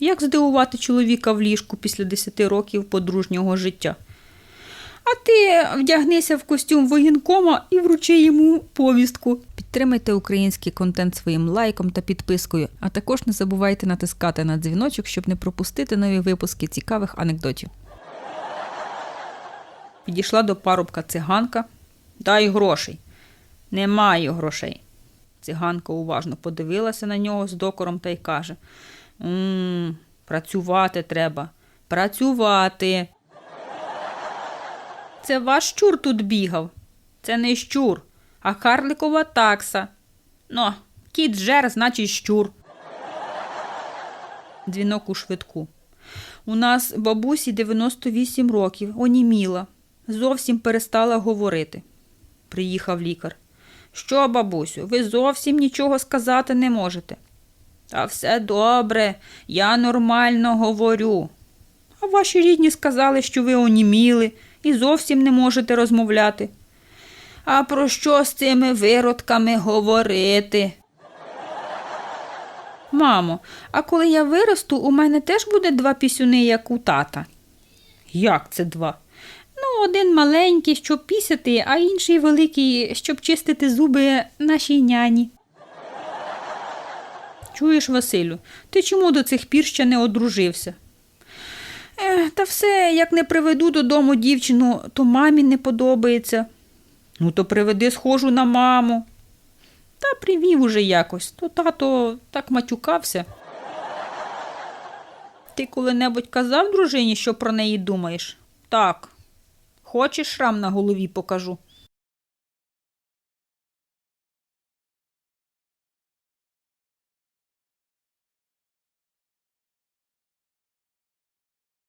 Як здивувати чоловіка в ліжку після 10 років подружнього життя? А ти вдягнися в костюм воєнкома і вручи йому повістку. Підтримайте український контент своїм лайком та підпискою, а також не забувайте натискати на дзвіночок, щоб не пропустити нові випуски цікавих анекдотів. Підійшла до парубка циганка. Дай грошей. Не маю грошей. Циганка уважно подивилася на нього з докором та й каже: «М, працювати треба. Працювати. Це ваш щур тут бігав. Це не щур, а карликова такса. Ну, кіт жер, значить щур. Дзвінок у швидку. У нас бабусі 98 років, оніміла. Зовсім перестала говорити. Приїхав лікар. Що, бабусю, ви зовсім нічого сказати не можете. Та все добре, я нормально говорю. А ваші рідні сказали, що ви оніміли і зовсім не можете розмовляти. А про що з цими виродками говорити? Мамо, а коли я виросту, у мене теж буде два пісюни, як у тата. Як це два? Ну, один маленький, щоб пісяти, а інший великий, щоб чистити зуби нашій няні. Чуєш, Василю, ти чому до цих пір ще не одружився? Е, та все, як не приведу додому дівчину, то мамі не подобається. Ну, то приведи схожу на маму. Та привів уже якось, то тато так матюкався. Ти коли-небудь казав дружині, що про неї думаєш? Так. Хочеш шрам на голові покажу?